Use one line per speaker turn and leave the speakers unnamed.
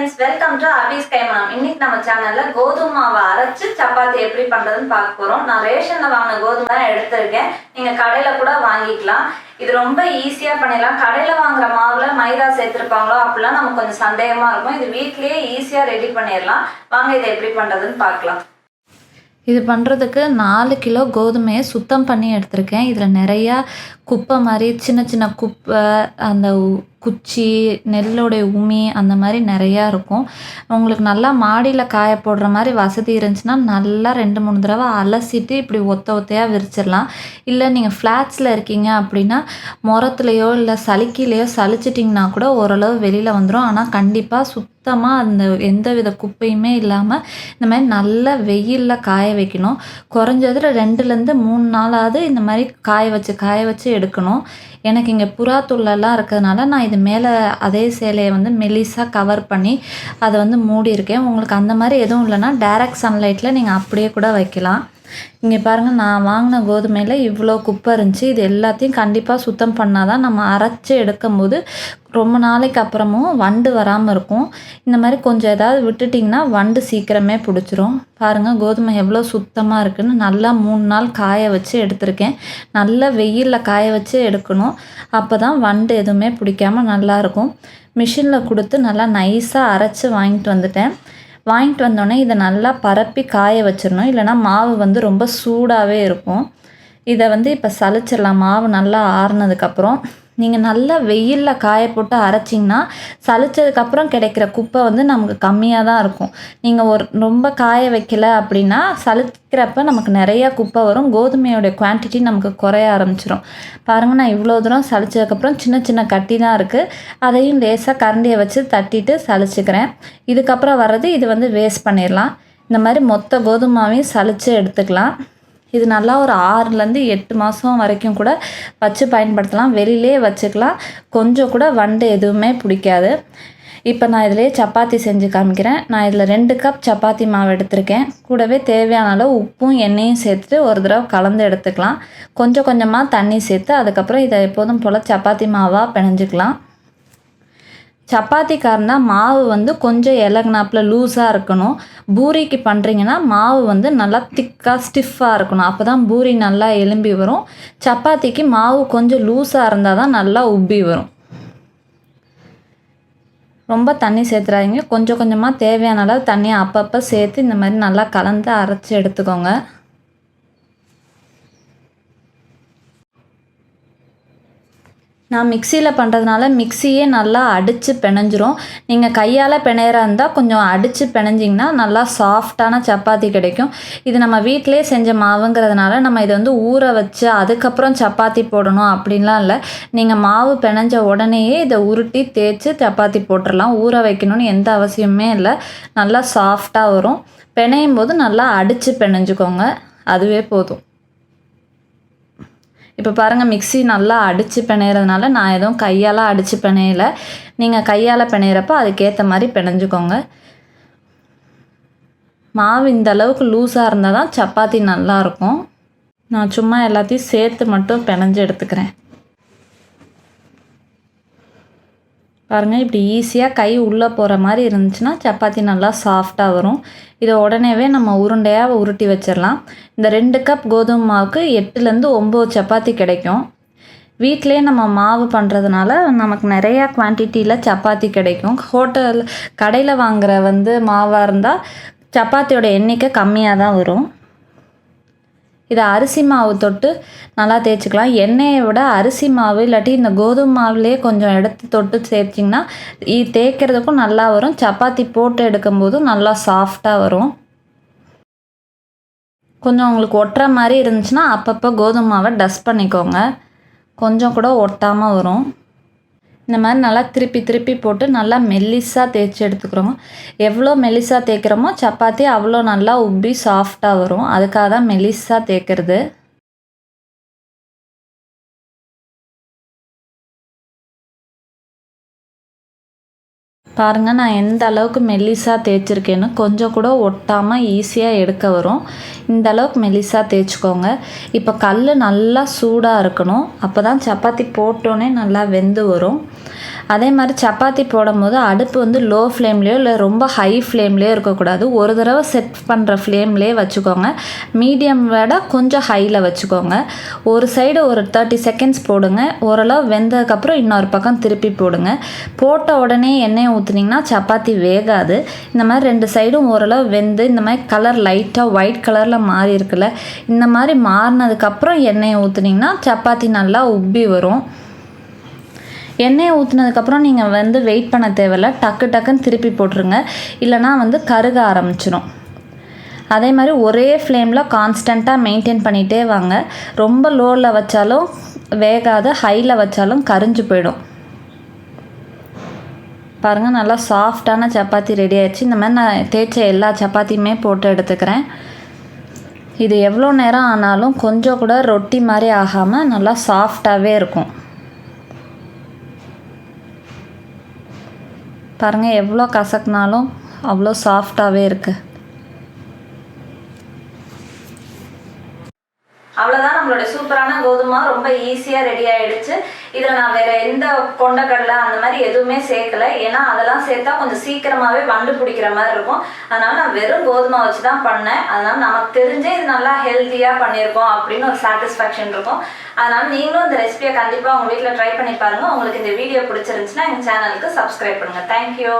Friends welcome to Abi's Kaimanam இன்னைக்கு நம்ம சேனல்ல கோதுமை மாவை அரைச்சு சப்பாத்தி எப்படி பண்றதுன்னு பார்க்க போறோம். நான் ரேஷன்ல வாங்கின கோதுமை தான் எடுத்திருக்கேன். நீங்க கடையில கூட வாங்கிக்கலாம். இது ரொம்ப ஈஸியா பண்ணிடலாம். கடையில வாங்குற மாவுல மைதா சேர்த்திருப்பாங்களோ அப்படிலாம் நமக்கு கொஞ்சம் சந்தேகமா இருக்கும். இது வீட்லயே ஈஸியா ரெடி பண்ணிடலாம். வாங்க இதை எப்படி பண்றதுன்னு பார்க்கலாம்.
இது பண்ணுறதுக்கு நாலு கிலோ கோதுமையை சுத்தம் பண்ணி எடுத்திருக்கேன். இதில் நிறையா குப்பை மாதிரி சின்ன சின்ன குப்பை அந்த குச்சி நெல்லோடைய உமி அந்த மாதிரி நிறையா இருக்கும். உங்களுக்கு நல்லா மாடியில் காய போடுற மாதிரி வசதி இருந்துச்சுன்னா நல்லா ரெண்டு மூணு தடவை அலசிட்டு இப்படி ஒத்த ஒத்தையாக விரிச்சிடலாம். இல்லை நீங்கள் ஃப்ளாட்ஸில் இருக்கீங்க அப்படின்னா முரத்துலையோ இல்லை சலுக்கிலையோ சலிச்சிட்டிங்கன்னா கூட ஓரளவு வெளியில் வந்துடும் ஆனால் கண்டிப்பாக சுத்தமாக அந்த எந்த வித குப்பையுமே இல்லாமல் இந்த மாதிரி நல்லா வெயிலில் காய வைக்கணும். குறைஞ்சதுல ரெண்டுலேருந்து மூணு நாளாவது இந்த மாதிரி காய வச்சு காய வச்சு எடுக்கணும். எனக்கு இங்கே புறாத்துள்ளெல்லாம் இருக்கிறதுனால நான் இது மேலே அதே சேலையை வந்து மெலிசாக கவர் பண்ணி அதை வந்து மூடி இருக்கேன் உங்களுக்கு அந்த மாதிரி எதுவும் இல்லைன்னா டேரக்ட் சன்லைட்டில் நீங்கள் அப்படியே கூட வைக்கலாம். இங்கே பாருங்கள் நான் வாங்கின கோதுமையில் இவ்வளோ குப்பை இருந்துச்சு. இது எல்லாத்தையும் கண்டிப்பாக சுத்தம் பண்ணால் தான் நம்ம அரைச்சி எடுக்கும்போது ரொம்ப நாளைக்கு அப்புறமும் வண்டு வராமல் இருக்கும். இந்த மாதிரி கொஞ்சம் ஏதாவது விட்டுட்டிங்கன்னா வண்டு சீக்கிரமே பிடிச்சிரும். பாருங்கள் கோதுமை எவ்வளோ சுத்தமாக இருக்குதுன்னு நல்லா மூணு நாள் காய வச்சு எடுத்திருக்கேன். நல்லா வெயிலில் காய வச்சு எடுக்கணும். அப்போ தான் வண்டு எதுவுமே பிடிக்காம நல்லாயிருக்கும் மிஷினில் கொடுத்து நல்லா நைஸாக அரைச்சி வாங்கிட்டு வந்துட்டேன். வாங்கிட்டு வந்தோடனே இதை நல்லா பரப்பி காய வச்சிடணும். இல்லைன்னா மாவு வந்து ரொம்ப சூடாகவே இருக்கும். இதை வந்து இப்போ சலிச்சிடலாம். மாவு நல்லா ஆறுனதுக்கப்புறம் நீங்கள் நல்லா வெயிலில் காய போட்டு அரைச்சிங்கன்னா சலிச்சதுக்கப்புறம் கிடைக்கிற குப்பை வந்து நமக்கு கம்மியாக தான் இருக்கும். நீங்கள் ஒரு ரொம்ப காய வைக்கல அப்படின்னா சலிக்கிறப்ப நமக்கு நிறையா குப்பை வரும். கோதுமையோடைய குவான்டிட்டி நமக்கு குறைய ஆரம்பிச்சிடும் பாருங்கள் நான் இவ்வளோ தூரம் சலிச்சதுக்கப்புறம் சின்ன சின்ன கட்டி தான் இருக்குது அதையும் லேசாக கரண்டியை வச்சு தட்டிட்டு சலிச்சுக்கிறேன் இதுக்கப்புறம் வர்றது இது வந்து வேஸ்ட் பண்ணிடலாம். இந்த மாதிரி மொத்த கோதுமாவையும் சலித்து எடுத்துக்கலாம். இது நல்லா ஒரு ஆறுலேருந்து எட்டு மாதம் வரைக்கும் கூட வச்சு பயன்படுத்தலாம். வெளியிலே வச்சுக்கலாம். கொஞ்சம் கூட வண்டு எதுவுமே பிடிக்காது. இப்போ நான் இதிலே சப்பாத்தி செஞ்சு காமிக்கிறேன். நான் இதில் ரெண்டு கப் சப்பாத்தி மாவு எடுத்திருக்கேன். கூடவே தேவையான அளவு உப்பும் எண்ணெயும் சேர்த்துட்டு ஒரு தடவை கலந்து எடுத்துக்கலாம். கொஞ்சம் கொஞ்சமாக தண்ணி சேர்த்து அதுக்கப்புறம் இதை எப்போதும் போல் சப்பாத்தி மாவாக பிணைஞ்சிக்கலாம். சப்பாத்திக்காரனா மாவு வந்து கொஞ்சம் இலகுனாப்பில் லூஸாக இருக்கணும். பூரிக்கு பண்ணுறீங்கன்னா மாவு வந்து நல்லா திக்காக ஸ்டிஃபாக இருக்கணும். அப்போ தான் பூரி நல்லா எலும்பி வரும். சப்பாத்திக்கு மாவு கொஞ்சம் லூஸாக இருந்தால் தான் நல்லா உப்பி வரும். ரொம்ப தண்ணி சேர்த்துறாதீங்க. கொஞ்சம் கொஞ்சமாக தேவையான அளவு தண்ணியை அப்பப்போ சேர்த்து இந்த மாதிரி நல்லா கலந்து அரைச்சி எடுத்துக்கோங்க. நான் மிக்சியில் பண்ணுறதுனால மிக்சியே நல்லா அடித்து பிணைஞ்சிரும். நீங்கள் கையால் பிணையிறா இருந்தால் கொஞ்சம் அடித்து பிணைஞ்சிங்கன்னா நல்லா சாஃப்டான சப்பாத்தி கிடைக்கும். இது நம்ம வீட்டிலே செஞ்ச மாவுங்கிறதுனால நம்ம இதை வந்து ஊற வச்சு அதுக்கப்புறம் சப்பாத்தி போடணும் அப்படின்லாம் இல்லை. நீங்கள் மாவு பிணைஞ்ச உடனேயே இதை உருட்டி தேய்ச்சி சப்பாத்தி போட்டுடலாம் ஊற வைக்கணும்னு எந்த அவசியமே இல்லை. நல்லா சாஃப்டாக வரும். பிணையும் போது நல்லா அடித்து பிணைஞ்சுக்கோங்க. அதுவே போதும். இப்போ பாருங்கள் மிக்ஸி நல்லா அடித்து பிணையிறதுனால நான் எதுவும் கையால் அடித்து பிணையலை. நீங்கள் கையால் பிணையிறப்ப அதுக்கேற்ற மாதிரி பிணைஞ்சுக்கோங்க. மாவு இந்த அளவுக்கு லூஸாக இருந்தால் தான் சப்பாத்தி நல்லாயிருக்கும் நான் சும்மா எல்லாத்தையும் சேர்த்து மட்டும் பிணைஞ்சு எடுத்துக்கிறேன். பாருங்கள் இப்படி ஈஸியாக கை உள்ளே போகிற மாதிரி இருந்துச்சுன்னா சப்பாத்தி நல்லா சாஃப்டாக வரும். இதை உடனேவே நம்ம உருண்டையாக உருட்டி வச்சிடலாம். இந்த ரெண்டு கப் கோதுமை மாவுக்கு எட்டுலேருந்து ஒம்பது சப்பாத்தி கிடைக்கும். வீட்டிலே நம்ம மாவு பண்ணுறதுனால நமக்கு நிறையா குவான்டிட்டியில் சப்பாத்தி கிடைக்கும். ஹோட்டல் கடையில் வாங்குற வந்து மாவாக இருந்தால் சப்பாத்தியோட எண்ணிக்கை கம்மியாக தான் வரும். இதை அரிசி மாவு தொட்டு நல்லா தேய்ச்சிக்கலாம். எண்ணெயை விட அரிசி மாவு இல்லாட்டி இந்த கோதுமை மாவுலேயே கொஞ்சம் எடுத்து தொட்டு தேய்ச்சிங்கன்னா தேய்க்கிறதுக்கும் நல்லா வரும். சப்பாத்தி போட்டு எடுக்கும்போதும் நல்லா சாஃப்டாக வரும். கொஞ்சம் உங்களுக்கு ஒட்டுற மாதிரி இருந்துச்சுன்னா அப்பப்போ கோதுமை மாவை டஸ்ட் பண்ணிக்கோங்க. கொஞ்சம் கூட ஒட்டாமல் வரும். இந்த மாதிரி நல்லா திருப்பி திருப்பி போட்டு நல்லா மெல்லிஸாக தேய்ச்சி எடுத்துக்கிறோம் எவ்வளோ மெல்லிஸாக தேய்க்கிறோமோ சப்பாத்தி அவ்வளோ நல்லா உப்பி சாஃப்டாக வரும். அதுக்காக தான் மெல்லிஸாக தேய்க்கிறது. பாருங்கள் நான் எந்த அளவுக்கு மெல்லிஸாக தேய்ச்சிருக்கேன்னு கொஞ்சம் கூட ஒட்டாமல் ஈஸியாக எடுக்க வரும். இந்த அளவுக்கு மெல்லிஸாக தேய்ச்சிக்கோங்க. இப்போ கல் நல்லா சூடாக இருக்கணும். அப்போ தான் சப்பாத்தி போட்டோன்னே நல்லா வெந்து வரும். அதே மாதிரி சப்பாத்தி போடும்போது அடுப்பு வந்து லோ ஃப்ளேம்லேயோ இல்லை ரொம்ப ஹை ஃப்ளேம்லேயோ இருக்கக்கூடாது. ஒரு தடவை செட் பண்ணுற ஃப்ளேம்லேயே வச்சுக்கோங்க. மீடியம் விட கொஞ்சம் ஹையில் வச்சுக்கோங்க. ஒரு சைடு ஒரு தேர்ட்டி செகண்ட்ஸ் போடுங்க. ஓரளவு வெந்ததுக்கப்புறம் இன்னொரு பக்கம் திருப்பி போடுங்க. போட்ட உடனே எண்ணெயை ஊற்றுனீங்கன்னா சப்பாத்தி வேகாது. இந்த மாதிரி ரெண்டு சைடும் ஓரளவு வெந்து இந்த மாதிரி கலர் லைட்டாக ஒயிட் கலரில் மாறி இருக்குல்ல இந்த மாதிரி மாறினதுக்கப்புறம் எண்ணெயை ஊற்றுனீங்கன்னா சப்பாத்தி நல்லா உப்பி வரும். எண்ணெயை ஊற்றினதுக்கப்புறம் நீங்கள் வந்து வெயிட் பண்ண தேவையில்ல. டக்கு டக்குன்னு திருப்பி போட்டுருங்க. இல்லைனா வந்து கருக ஆரம்பிச்சிடும் அதே மாதிரி ஒரே ஃப்ளேமில் கான்ஸ்டண்ட்டாக மெயின்டைன் பண்ணிகிட்டே வாங்க. ரொம்ப லோவில் வச்சாலும் வேகாத ஹையில் வச்சாலும் கரிஞ்சு போயிடும். பாருங்கள் நல்லா சாஃப்டான சப்பாத்தி ரெடி ஆயிடுச்சு. இந்த மாதிரி நான் தேய்ச்ச எல்லா சப்பாத்தியுமே போட்டு எடுத்துக்கிறேன். இது எவ்வளோ நேரம் ஆனாலும் கொஞ்சம் கூட ரொட்டி மாதிரி ஆகாமல் நல்லா சாஃப்டாகவே இருக்கும். பாருங்கள் எவ்வளோ கசக்குனாலும் அவ்வளோ சாஃப்டாகவே இருக்குது
அவ்வளோதான் நம்மளோட சூப்பரான கோதுமை ரொம்ப ஈஸியாக ரெடி ஆகிடுச்சு இதில் நான் வேறு எந்த கொண்டக்கடலை அந்த மாதிரி எதுவுமே சேர்க்கல. ஏன்னா அதெல்லாம் சேர்த்தா கொஞ்சம் சீக்கிரமாகவே வண்டு பிடிக்கிற மாதிரி இருக்கும். அதனால் நான் வெறும் கோதுமை வச்சு தான் பண்ணேன். அதனால் நமக்கு தெரிஞ்சே இது நல்லா ஹெல்த்தியாக பண்ணியிருக்கோம் அப்படின்னு ஒரு சாட்டிஸ்ஃபேக்ஷன் இருக்கும். அதனால் நீங்களும் இந்த ரெசிபியை கண்டிப்பாக உங்கள் வீட்டில் ட்ரை பண்ணி பாருங்கள் உங்களுக்கு இந்த வீடியோ பிடிச்சிருந்துச்சுன்னா எங்கள் சேனலுக்கு சப்ஸ்கிரைப் பண்ணுங்கள் தேங்க்யூ